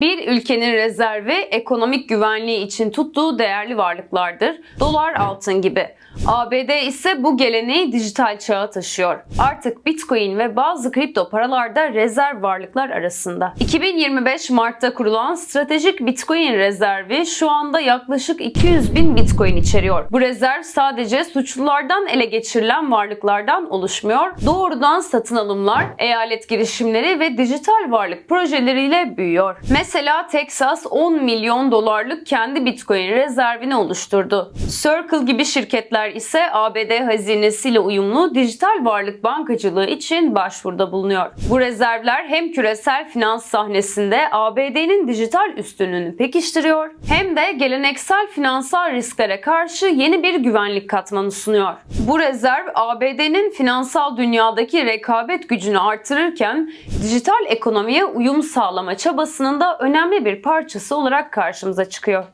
Bir ülkenin rezervi ekonomik güvenliği için tuttuğu değerli varlıklardır. Dolar, altın gibi. ABD ise bu geleneği dijital çağa taşıyor. Artık Bitcoin ve bazı kripto paralar da rezerv varlıklar arasında. 2025 Mart'ta kurulan stratejik Bitcoin rezervi şu anda yaklaşık 200 bin Bitcoin içeriyor. Bu rezerv sadece suçlulardan ele geçirilen varlıklardan oluşmuyor. Doğrudan satın alımlar, eyalet girişimleri ve dijital varlık projeleriyle büyüyor. Mesela Texas 10 milyon dolarlık kendi Bitcoin rezervini oluşturdu. Circle gibi şirketler ise ABD hazinesiyle uyumlu dijital varlık bankacılığı için başvuruda bulunuyor. Bu rezervler hem küresel finans sahnesinde ABD'nin dijital üstünlüğünü pekiştiriyor hem de geleneksel finansal risklere karşı yeni bir güvenlik katmanı sunuyor. Bu rezerv ABD'nin finansal dünyadaki rekabet gücünü artırırken dijital ekonomiye uyum sağlama çabasının da önemli bir parçası olarak karşımıza çıkıyor.